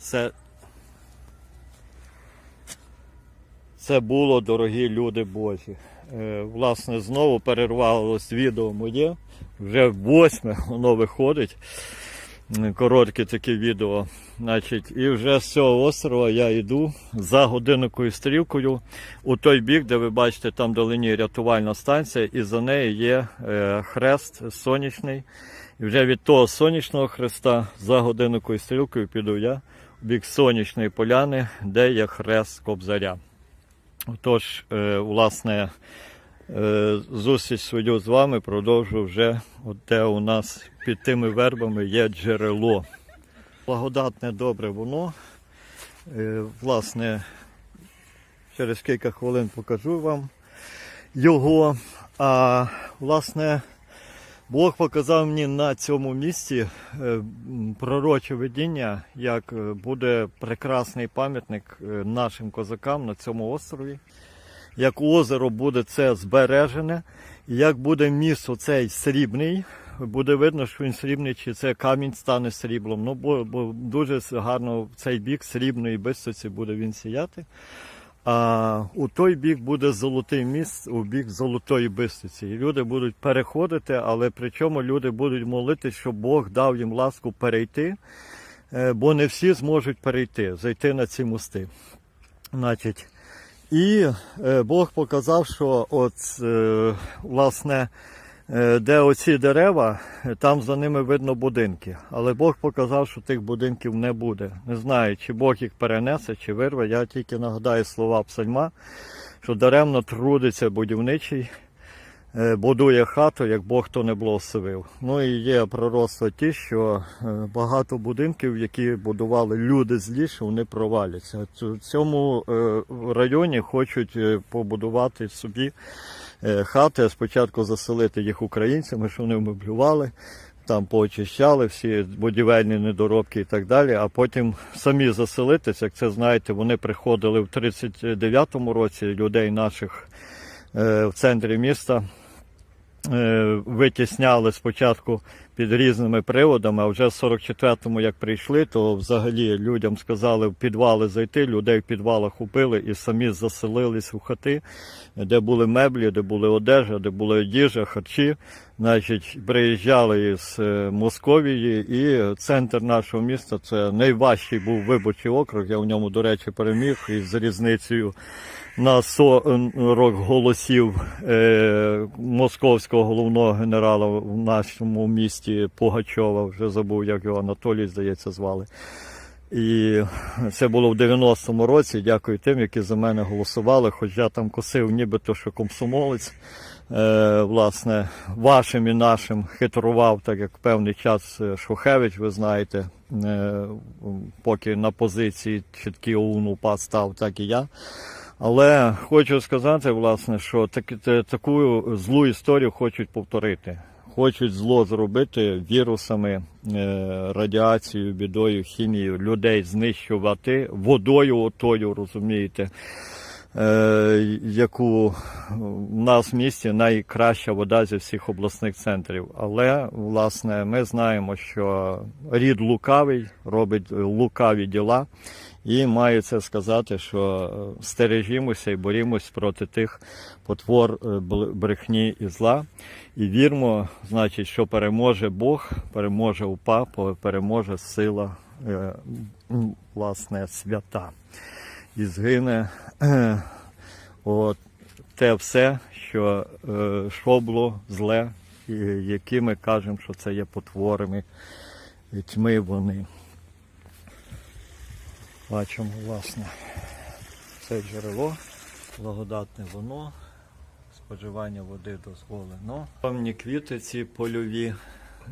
Це, це було, дорогі люди Божі. Е, власне, знову перервалось відео моє. Вже восьме воно виходить. Коротке таке відео. Значить, і вже з цього острова я йду за годинникою стрілкою у той бік, де ви бачите, там долині рятувальна станція, і за нею є е, хрест сонячний. І вже від того сонячного хреста за годинникою стрілкою піду я бік сонячної поляни, де є хрест Кобзаря. Отож, е, власне, е, зустріч свою з вами продовжу вже, де у нас під тими вербами є джерело. Благодатне добре воно. Е, Власне, через кілька хвилин покажу вам його. А власне, Бог показав мені на цьому місці е, пророче видіння, як е, буде прекрасний пам'ятник е, нашим козакам на цьому острові, як озеро буде це збережене, як буде міст оцей срібний. Буде видно, що він срібний, чи це камінь стане сріблом. Ну, бо, бо дуже гарно в цей бік срібної бистиці буде він сіяти. А у той бік буде золотий міст, у бік золотої бистиці. І люди будуть переходити, але причому люди будуть молити, щоб Бог дав їм ласку перейти, е, бо не всі зможуть перейти, зайти на ці мости. Значить, і е, Бог показав, що от, е, власне, де оці дерева, е, там за ними видно будинки. Але Бог показав, що тих будинків не буде. Не знаю, чи Бог їх перенесе, чи вирве. Я тільки нагадаю слова псальма, що даремно трудиться будівничий, е, будує хату, як Бог то не благословив. Ну і є пророцтва ті, що е, багато будинків, які будували люди злі, що вони проваляться. В цьому е, районі хочуть е, побудувати собі е, хати, а спочатку заселити їх українцями, що вони вмеблювали. Там поочищали всі будівельні недоробки і так далі, а потім самі заселитися. Як це знаєте, вони приходили в 39-му році людей наших е, в центрі міста е, витісняли спочатку під різними приводами, а вже в 44-му, як прийшли, то взагалі людям сказали в підвали зайти, людей в підвалах убили і самі заселились у хати, де були меблі, де були одежа, де була їжа, харчі. Значить, приїжджали із е, Московії, і центр нашого міста це найважчий був виборчий округ. Я в ньому, до речі, переміг із різницею на 40 голосів е, московського головного генерала в нашому місті Пугачова, вже забув, як його Анатолій, здається, звали. І це було в 90-му році. Дякую тим, які за мене голосували, хоч я там косив нібито, що комсомолець. Е, власне, вашим і нашим хитрував, так як певний час е, Шухевич, ви знаєте, е, поки на позиції чіткі ОУН УПА став, так і я. Але хочу сказати, власне, що так, таку злу історію хочуть повторити. Хочуть зло зробити вірусами, е, радіацією, бідою, хімією, людей знищувати водою отою, розумієте, е, яку в нас в місті найкраща вода зі всіх обласних центрів. Але, власне, ми знаємо, що рід лукавий робить лукаві діла. І маю це сказати, що е, стережімося і борімось проти тих потвор е, брехні і зла. І вірмо, значить, що переможе Бог, переможе УПА, переможе сила, е, власне, свята. І згине от, те все, що шобло зле, і які ми кажемо, що це є потворами тьми вони. Бачимо, власне, це джерело, благодатне воно, споживання води дозволено. Певні квіти ці польові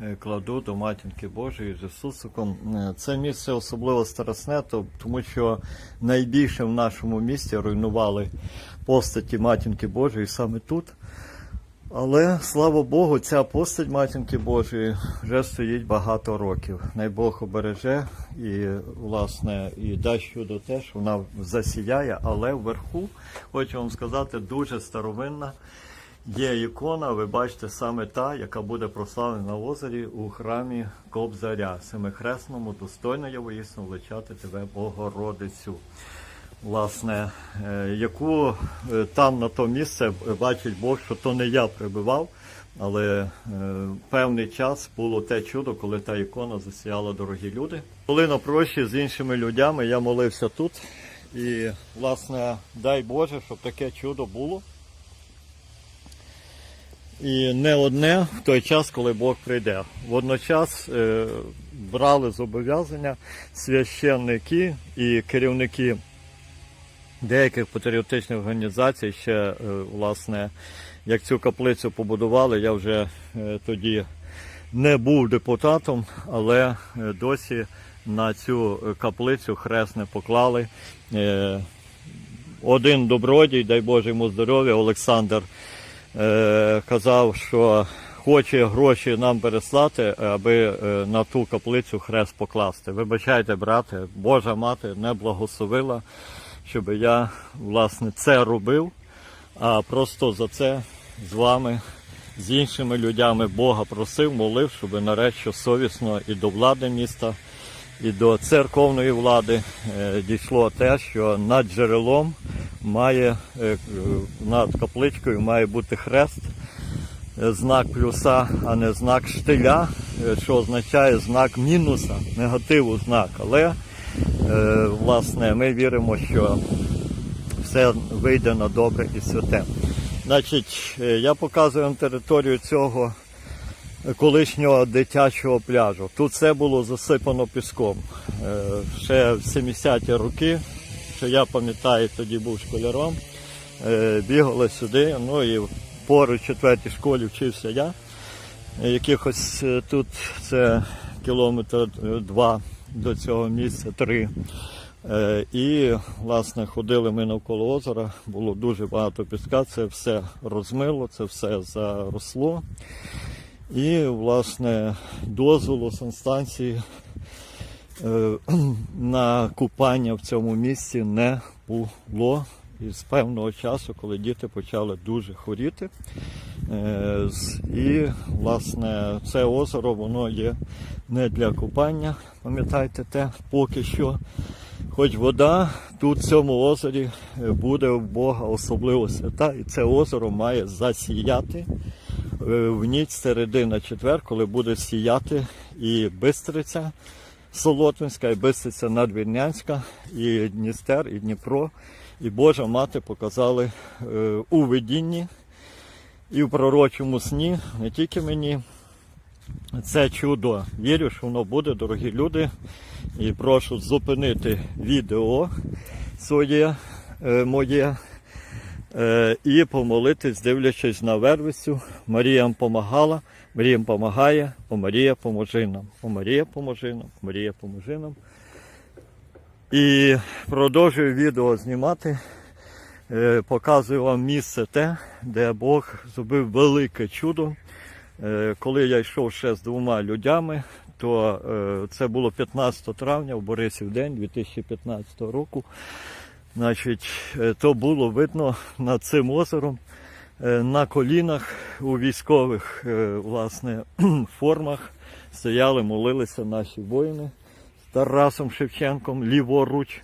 е, кладу до матінки Божої з Ісусиком. Е, Це місце особливо старосне, тому що найбільше в нашому місті руйнували постаті матінки Божої саме тут. Але слава Богу, ця постать матінки Божої вже стоїть багато років. Най Бог обереже і, власне, і дасть чудо те, що вона засіяє, але вверху, хочу вам сказати, дуже старовинна є ікона, ви бачите, саме та, яка буде прославлена на озері у храмі Кобзаря, Семихресному, достойно я воїсно величати тебе, Богородицю. Власне, е, яку е, там на то місце е, бачить Бог, що то не я прибивав, але певний час було те чудо, коли та ікона засіяла дорогі люди. Коли на прощі з іншими людьми я молився тут. І, власне, дай Боже, щоб таке чудо було. І не одне в той час, коли Бог прийде. Водночас е, брали зобов'язання священники і керівники деяких патріотичних організацій ще, е, власне, як цю каплицю побудували, я вже е, тоді не був депутатом, але е, досі на цю каплицю хрест не поклали. Один добродій, дай Боже йому здоров'я, Олександр казав, що хоче гроші нам переслати, аби на ту каплицю хрест покласти. Вибачайте, брате, Божа мати не благословила, щоб я власне це робив, а просто за це з вами, з іншими людьми Бога просив, молив, щоб нарешті совісно і до влади міста, і до церковної влади е, дійшло те, що над джерелом має е, над капличкою має бути хрест, е, знак плюса, а не знак штиля, що означає знак мінуса, негативу знак. Але власне ми віримо, що все вийде на добре і святе. Значить, е, я показую вам територію цього колишнього дитячого пляжу. Тут все було засипано піском. Е, Ще в 70-ті роки, що я пам'ятаю, тоді був школяром, е, бігали сюди, ну і поруч в четвертій школі вчився я. Е, Якихось е, тут це кілометр е, два до цього місця, три. Е, І, власне, ходили ми навколо озера, було дуже багато піска, це все розмило, це все заросло. І, власне, дозволу санстанції е, на купання в цьому місці не було. І з певного часу, коли діти почали дуже хворіти. Е, І, власне, це озеро воно є не для купання, пам'ятайте те, поки що. Хоч вода тут в цьому озері е, буде в Бога особливо свята, і це озеро має засіяти е, в ніч середи на четвер, коли буде сіяти і Бистриця Солотвинська, і Бистриця Надвірнянська, і Дністер, і Дніпро. І Божа мати показали у видінні і в пророчому сні, не тільки мені. Це чудо. Вірю, що воно буде, дорогі люди. І прошу зупинити відео своє е, моє е, і помолитись, дивлячись на вервицю. Марія помагала, Марія вам помагає, о Марія поможи нам. О Марія поможи нам, Марія поможи нам. І продовжую відео знімати. Е, Показую вам місце те, де Бог зробив велике чудо. Е, Коли я йшов ще з двома людьми, то е, це було 15 травня в Борисів день 2015 року. Значить, то було видно над цим озером на колінах у військових власне, формах стояли, молилися наші воїни з Тарасом Шевченком ліворуч.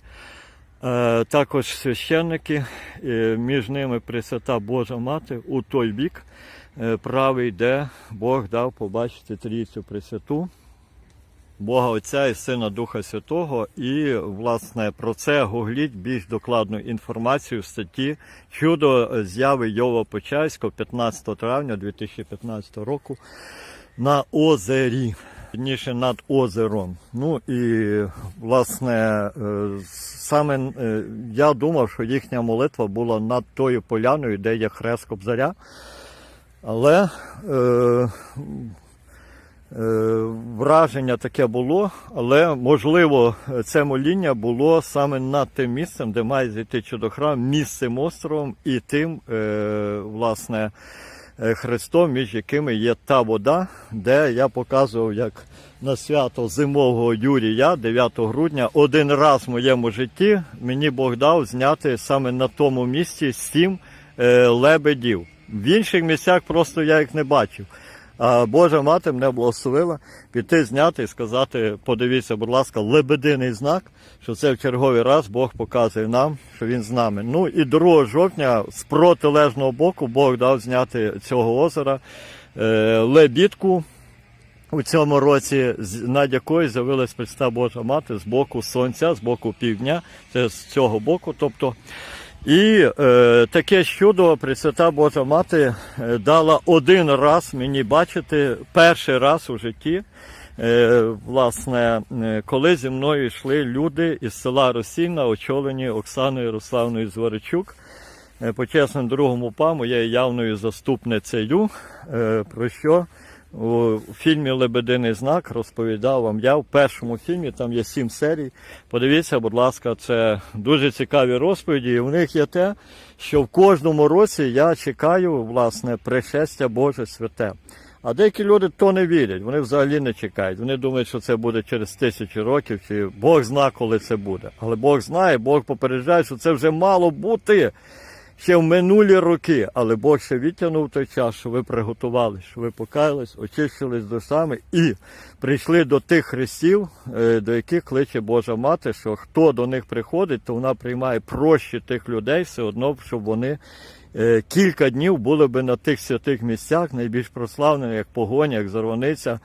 Е, Також священники, між ними Пресвята Божа Мати у той бік е, правий, де Бог дав побачити Трійцю Пресвяту, Бога Отця і Сина Духа Святого. І, власне, про це гугліть більш докладну інформацію в статті Чудо зяви Йова Почайського 15 травня 2015 року на озері. Вірніше над озером. Ну і власне е, саме е, я думав, що їхня молитва була над тою поляною, де є хрест Кобзаря. Але е, е, враження таке було, але можливо це моління було саме над тим місцем, де має зійти чудохрам, місцем островом і тим, е, власне, е, Христом, між якими є та вода, де я показував, як на свято зимового Юрія 9 грудня один раз в моєму житті мені Бог дав зняти саме на тому місці сім е, лебедів. В інших місцях просто я їх не бачив. Божа мати мене благословила піти зняти і сказати: подивіться, будь ласка, лебединий знак, що це в черговий раз Бог показує нам, що він з нами. Ну і 2 жовтня з протилежного боку Бог дав зняти цього озера е, лебідку. У цьому році, над якою з'явилась Христа Божа Мати з боку сонця, з боку півдня, це з цього боку. Тобто, і е, таке чудо Пресвята Божа Мати е, дала один раз мені бачити, перший раз у житті. Е, власне, е, коли зі мною йшли люди із села Російна, очолені Оксаною Руславною Зворичук, е, почесним другому па, моєю явною заступницею, е, про що у фільмі Лебединий знак розповідав вам я в першому фільмі, там є сім серій. Подивіться, будь ласка, це дуже цікаві розповіді. І в них є те, що в кожному році я чекаю власне пришестя Боже святе. А деякі люди то не вірять, вони взагалі не чекають. Вони думають, що це буде через тисячі років, чи Бог зна, коли це буде. Але Бог знає, Бог попереджає, що це вже мало бути ще в минулі роки, але Бог ще відтягнув той час, що ви приготували, що ви покаялись, очищились душами і прийшли до тих хрестів, е, до яких кличе Божа Мати, що хто до них приходить, то вона приймає прощі тих людей все одно, щоб вони е, кілька днів були би на тих святих місцях, найбільш прославлених, як Погоня, як Зарваниця,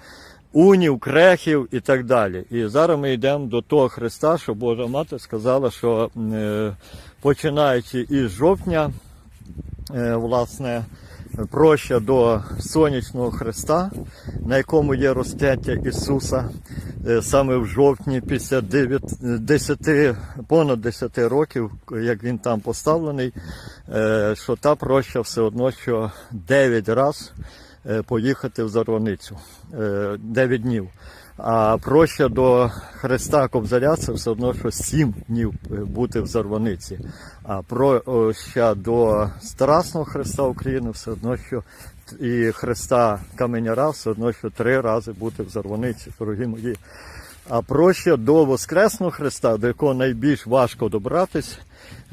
унів, крехів і так далі. І зараз ми йдемо до того Христа, що Божа Мати сказала, що е, починаючи із жовтня, е, власне, проща до сонячного Христа, на якому є розп'яття Ісуса, е, саме в жовтні, після 9, 10, понад 10 років, як він там поставлений, що та проща все одно, що 9 разів поїхати в Зарваницю, 9 днів. А проща до Христа Кобзаря це все одно, що 7 днів е, бути в Зарваниці. А проща до Страсного Христа України все одно, що і Христа Каменяра все одно, що три рази бути в Зарваниці, дорогі мої. А проща до Воскресного Христа, до якого найбільш важко добратись,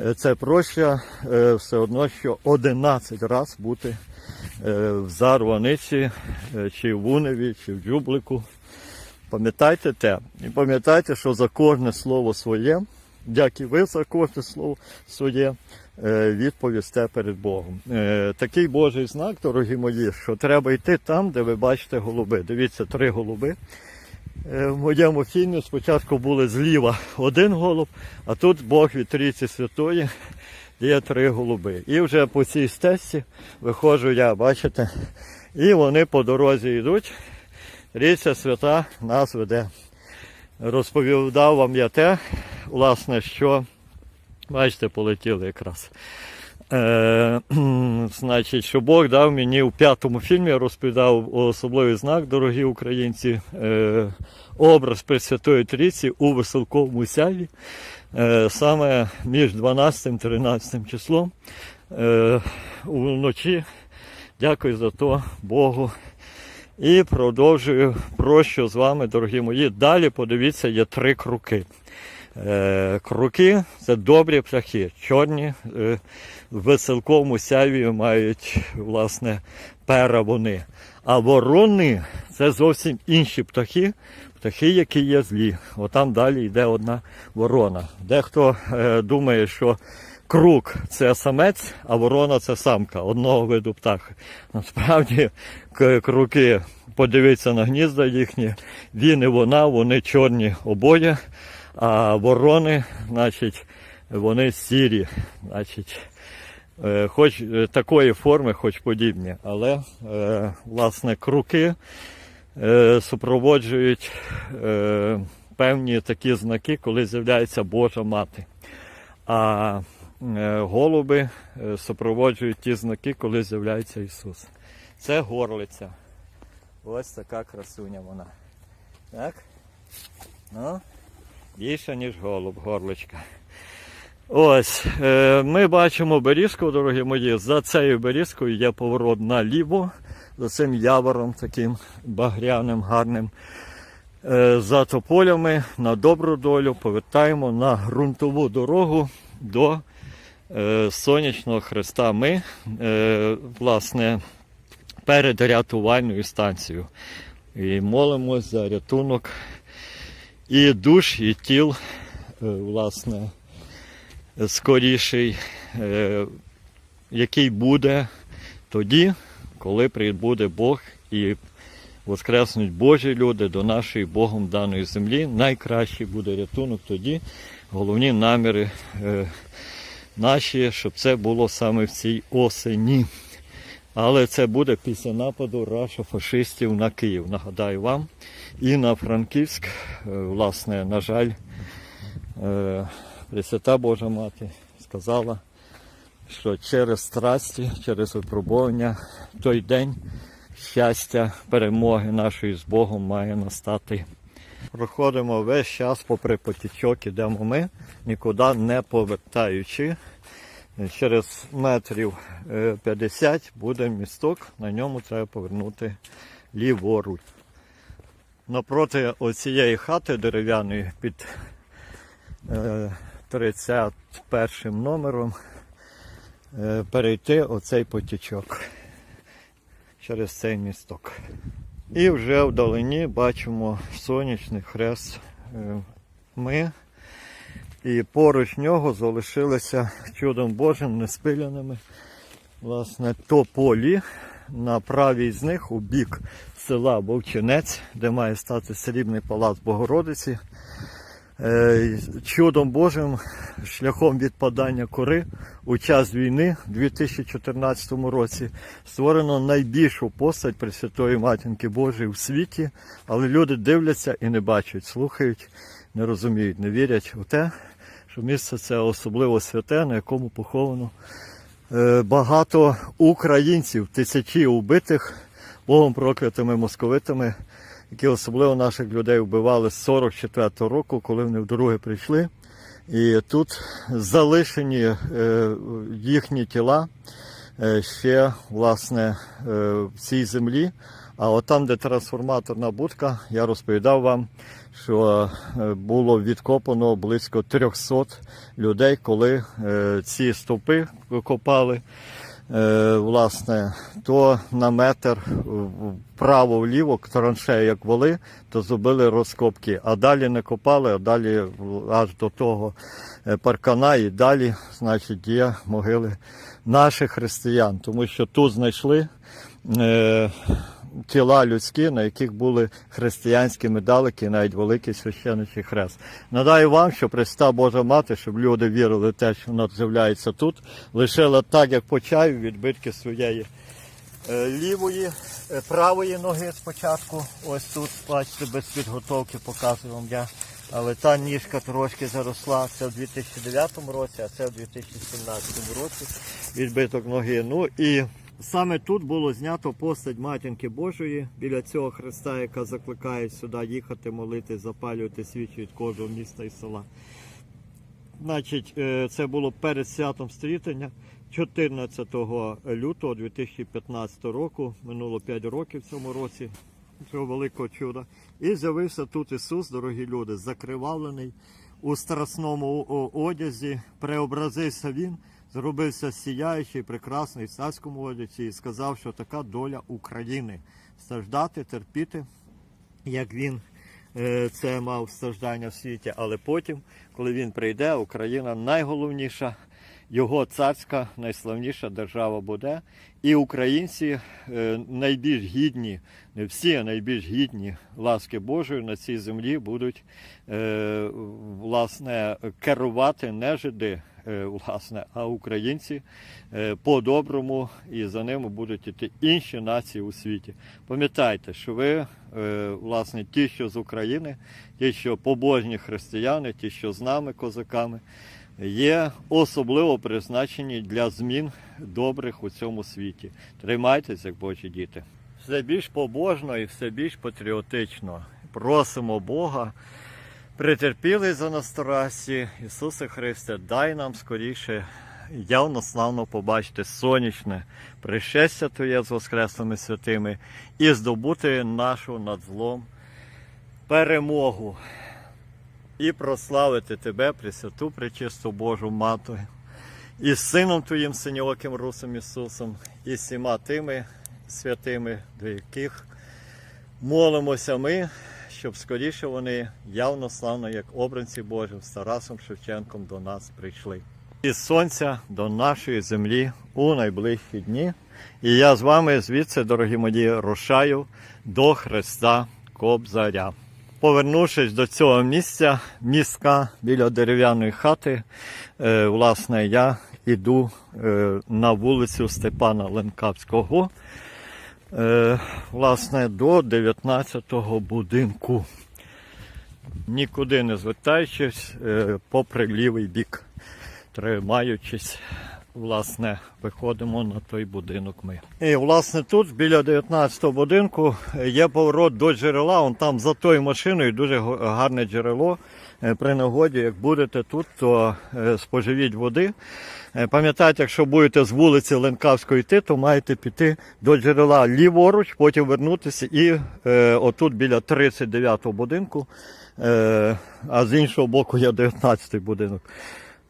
е, це проща е, все одно, що 11 разів бути е, в Зарваниці, е, чи в Уневі, чи в Джублику. Пам'ятайте те. І пам'ятайте, що за кожне слово своє, як ви за кожне слово своє, е, відповісте перед Богом. Е, Такий Божий знак, дорогі мої, що треба йти там, де ви бачите голуби. Дивіться, три голуби. Е, В моєму фільмі спочатку були зліва один голуб, а тут Бог від Трійці Святої є три голуби. І вже по цій стежці виходжу я, бачите, і вони по дорозі йдуть. Річця свята нас веде. Розповідав вам я те, власне, що, бачите, полетіли якраз. Е, значить, що Бог дав мені у п'ятому фільмі, розповідав особливий знак, дорогі українці, е, образ Пресвятої Трійці у веселковому сяві, саме між 12 і 13 числом е, вночі. Дякую за то Богу. І продовжую прощу з вами, дорогі мої. Далі подивіться, є три круки. Е, круки це добрі птахи, чорні, е, в веселковому сяві мають власне пера вони. А ворони це зовсім інші птахи, птахи, які є злі. Отам далі йде одна ворона. Дехто е, думає, що крук це самець, а ворона це самка одного виду птаха. Насправді круки, подивіться на гнізда їхні, він і вона, вони чорні обоє, а ворони, значить, вони сірі, значить, е, хоч е, такої форми, хоч подібні, але е, власне круки е, супроводжують е, певні такі знаки, коли з'являється Божа мати. А е, голуби супроводжують ті знаки, коли з'являється Ісус. Це горлиця. Ось така красуня вона. Так? Ну, більше, ніж голуб, горличка. Ось, е, ми бачимо берізку, дорогі мої. За цією берізкою є поворот наліво, за цим явором таким багряним, гарним. Е, за тополями на добру долю повертаємо на ґрунтову дорогу до е, сонячного хреста ми, власне, перед рятувальною станцією. І молимось за рятунок і душ, і тіл, власне, скоріший, е, який буде тоді, коли прибуде Бог і воскреснуть Божі люди до нашої Богом даної землі. Найкращий буде рятунок тоді. Головні наміри е, наші, щоб це було саме в цій осені. Але це буде після нападу раша фашистів на Київ. Нагадаю вам. І на Франківськ, е, власне, на жаль, Пресвята Божа Мати сказала, що через страсті, через випробування той день щастя, перемоги нашої з Богом має настати. Проходимо весь час попри потічок, ідемо ми, нікуди не повертаючи. Через метрів е, 50 буде місток, на ньому треба повернути ліворуч. Напроти оцієї хати дерев'яної під е, 31 номером е, перейти оцей потічок через цей місток. І вже вдалині бачимо сонячний хрест. Е, Ми і поруч нього залишилися чудом Божим неспиляними власне, тополі на правій з них у бік села Вовчинець, де має стати срібний палац Богородиці. Е, Чудом Божим, шляхом відпадання кори у час війни у 2014 році створено найбільшу постать Пресвятої Матінки Божої в світі, але люди дивляться і не бачать, слухають, не розуміють, не вірять у те, що місце це особливо святе, на якому поховано е, багато українців, тисячі убитих Богом проклятими московитами, які особливо наших людей вбивали з 44-го року, коли вони вдруге прийшли. І тут залишені е, їхні тіла е, ще власне е, в цій землі. А от там, де трансформаторна будка, я розповідав вам, що було відкопано близько 300 людей, коли ці стовпи копали. Е, власне, то на метр вправо-вліво, траншею як воли, то зробили розкопки. А далі не копали, а далі аж до того е, паркана і далі, значить, є могили наших християн, тому що тут знайшли. Е, тіла людські, на яких були християнські медалики, навіть великий священичий хрест. Надаю вам, що Христа Божа Мати, щоб люди вірили в те, що вона з'являється тут, лишила так, як по чаю, відбитки своєї е, лівої, е, правої ноги спочатку. Ось тут, бачите, без підготовки показую вам я. Але та ніжка трошки заросла. Це в 2009 році, а це в 2017 році. Відбиток ноги. Ну і Саме тут було знято постать Матінки Божої біля цього хреста, яка закликає сюди їхати, молити, запалювати свічі від кожного міста і села. Значить, е, це було перед святом стрітення 14 лютого 2015 року. Минуло 5 років в цьому році цього великого чуда. І з'явився тут Ісус, дорогі люди, закривавлений у страсному одязі, преобразився Він зробився сіяючий, прекрасний в царському одязі і сказав, що така доля України страждати, терпіти, як він е, це мав страждання в світі. Але потім, коли він прийде, Україна найголовніша, його царська, найславніша держава буде. І українці е, найбільш гідні, не всі, а найбільш гідні ласки Божої на цій землі будуть е, власне керувати не жиди, власне, а українці е, по-доброму, і за ними будуть іти інші нації у світі. Пам'ятайте, що ви, е, власне, ті, що з України, ті, що побожні християни, ті, що з нами, козаками, є особливо призначені для змін добрих у цьому світі. Тримайтесь, як Божі діти. Все більш побожно і все більш патріотично. Просимо Бога. Притерпілий за нас Тарасі, Ісусе Христе, дай нам скоріше явно славно побачити сонячне пришестя Твоє з Воскресними святими і здобути нашу над злом перемогу і прославити Тебе, Пресвяту, Пречисту Божу Мату, і Сином Твоїм синьоким Русом Ісусом, і всіма тими святими, до яких молимося ми, щоб скоріше вони явно славно, як обранці Божі, з Тарасом Шевченком до нас прийшли. Із сонця до нашої землі у найближчі дні. І я з вами звідси, дорогі мої, рушаю до Христа Кобзаря. Повернувшись до цього місця, містка біля дерев'яної хати, е, власне, я йду е, на вулицю Степана Ленкавського, е, власне, до 19-го будинку. Нікуди не звертаючись, е, попри лівий бік, тримаючись, власне, виходимо на той будинок ми. І власне тут, біля 19-го будинку, є поворот до джерела. Он там за тою машиною дуже гарне джерело. Е, При нагоді, як будете тут, то споживіть води. Е, Пам'ятайте, якщо будете з вулиці Ленкавської йти, то маєте піти до джерела ліворуч, потім вернутися і е, отут біля 39-го будинку, е, а з іншого боку є 19-й будинок.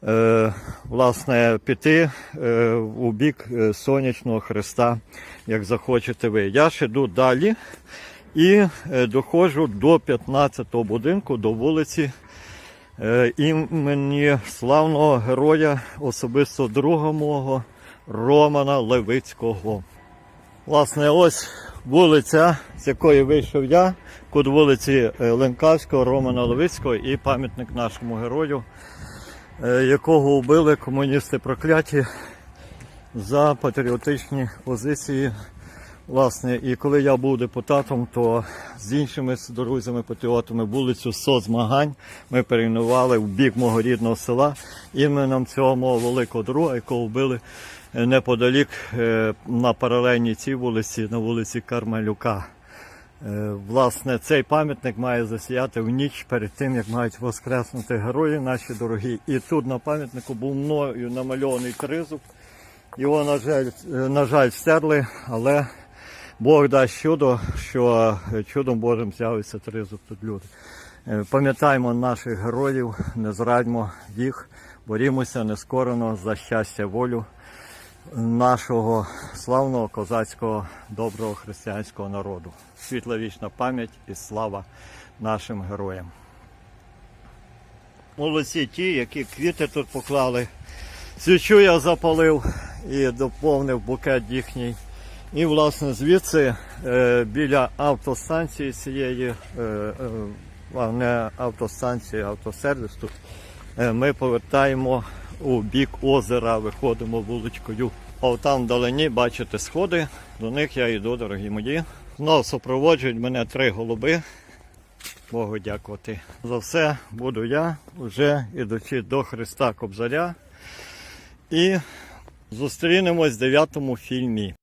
Е, власне, піти е, у бік е, сонячного Христа, як захочете ви. Я ж іду далі і е, доходжу до 15-го будинку, до вулиці імені славного героя, особисто друга мого Романа Левицького. Власне, ось вулиця, з якої вийшов я, кут вулиці е, Ленкавського, Романа Левицького і пам'ятник нашому герою, е, якого вбили комуністи прокляті за патріотичні позиції. Власне, і коли я був депутатом, то з іншими друзями-патріотами вулицю соцзмагань ми перейменували в бік мого рідного села іменем цього мого великого друга, якого вбили е, неподалік е, на паралельній цій вулиці, на вулиці Кармелюка. Е, Власне, цей пам'ятник має засіяти в ніч перед тим, як мають воскреснути герої наші дорогі. І тут на пам'ятнику був мною намальований тризуб. Його, на жаль, на жаль, стерли, але Бог дасть чудо, що е, чудом Божим з'явиться тут люди. Е, Пам'ятаємо наших героїв, не зрадьмо їх, борімося нескорено за щастя, волю нашого славного козацького доброго християнського народу. Світла вічна пам'ять і слава нашим героям. Молодці ті, які квіти тут поклали. Свічу я запалив і доповнив букет їхній. І, власне, звідси е, біля автостанції цієї, е, е, не автостанції, а автосервіс тут, е, ми повертаємо у бік озера, виходимо вуличкою. А там вдалині бачите сходи, до них я йду, дорогі мої. Знов супроводжують мене три голуби. Богу дякувати. За все буду я, вже ідучи до Христа Кобзаря. І зустрінемось в дев'ятому фільмі.